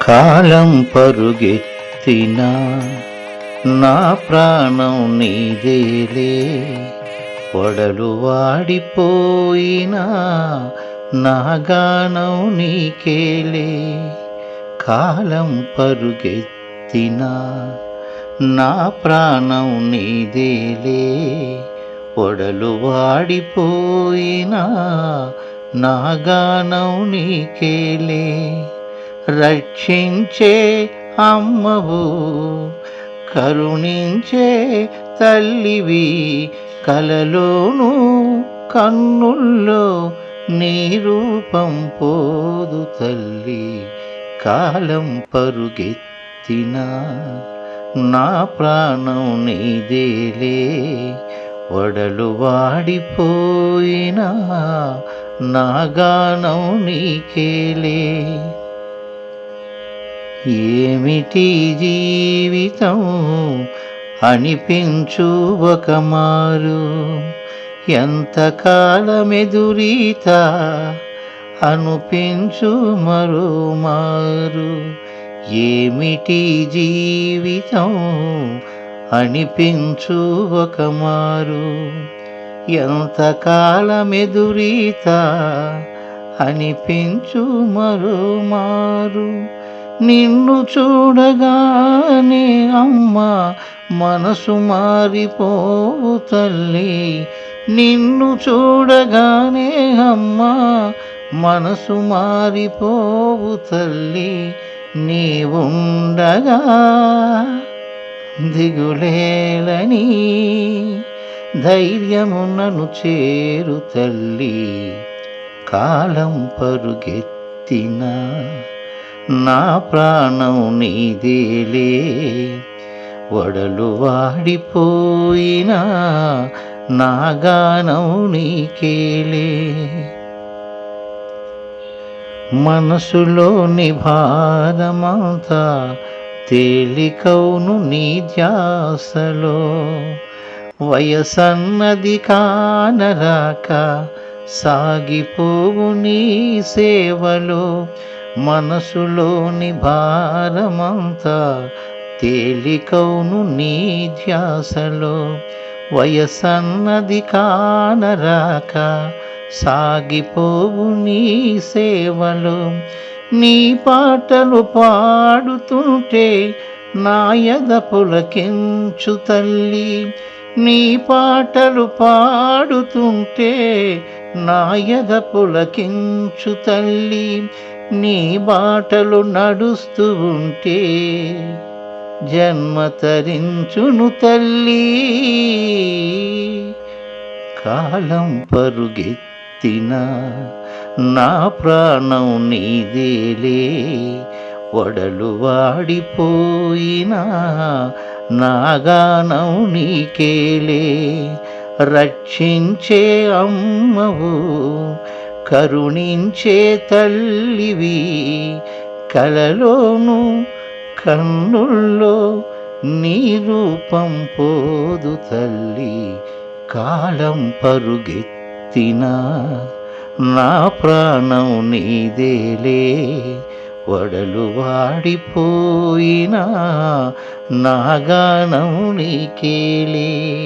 కాలం పరుగెత్తినా నా ప్రాణం నీదేలే పొడలు వాడిపోయినా నా గానం నీకేలే కాలం పరుగెత్తినా నా ప్రాణం నీదేలే పొడలు వాడిపోయినా నా గానం నీకేలే రక్షించే అమ్మవు కరుణించే తల్లివి కలలోను కన్నుల్లో నీ రూపం పోదు తల్లి కాలం పరుగెత్తిన నా ప్రాణం నీదేలే వడలు వాడిపోయినా నా గానం నీకేలే. ఏమిటి జీవితం అనిపించు ఒక మారు ఎంతకాలమెదురీత అనిపించు మరో మారు ఏమిటి జీవితం అనిపించు ఒక మారు ఎంతకాలమెదురీత అనిపించు మరో మారు నిన్ను చూడగానే అమ్మ మనసు మారిపోవు తల్లి. నిన్ను చూడగానే అమ్మ మనసు మారిపోవు తల్లి. నీవుండగా దిగులేలని ధైర్యమునను చేరు తల్లి. కాలం పరుగెత్తిన నా ప్రాణం నీదేలే. వడలు వాడిపోయినా నా గానం నీకేలే. మనసులోని భారమంతా తేలికౌను నీ ధ్యాసలో. వయసన్నది కానరాక సాగిపోవు నీ సేవలో. మనసులోని భారమంతా తేలికౌను నీ ధ్యాసలో. వయసన్నది కానరాక సాగిపోవు నీ సేవలో. నీ పాటలు పాడుతుంటే నాయద పులకించు తల్లి. నీ పాటలు పాడుతుంటే నాయద పులకించు తల్లి. నీ బాటలు నడుస్తూ ఉంటే జన్మ తరించును తల్లి. కాలం పరుగెత్తిన నా ప్రాణం నీదేలే వడలు వాడిపోయినా నాగానం నీకేలే రక్షించే అమ్మవు కరుణించే తల్లివి కలలోను కన్నుల్లో నీ రూపం పోదు తల్లి. కాలం పరుగెత్తిన నా ప్రాణం నీదేలే. వడలు వాడిపోయినా నా గానం నీకేలే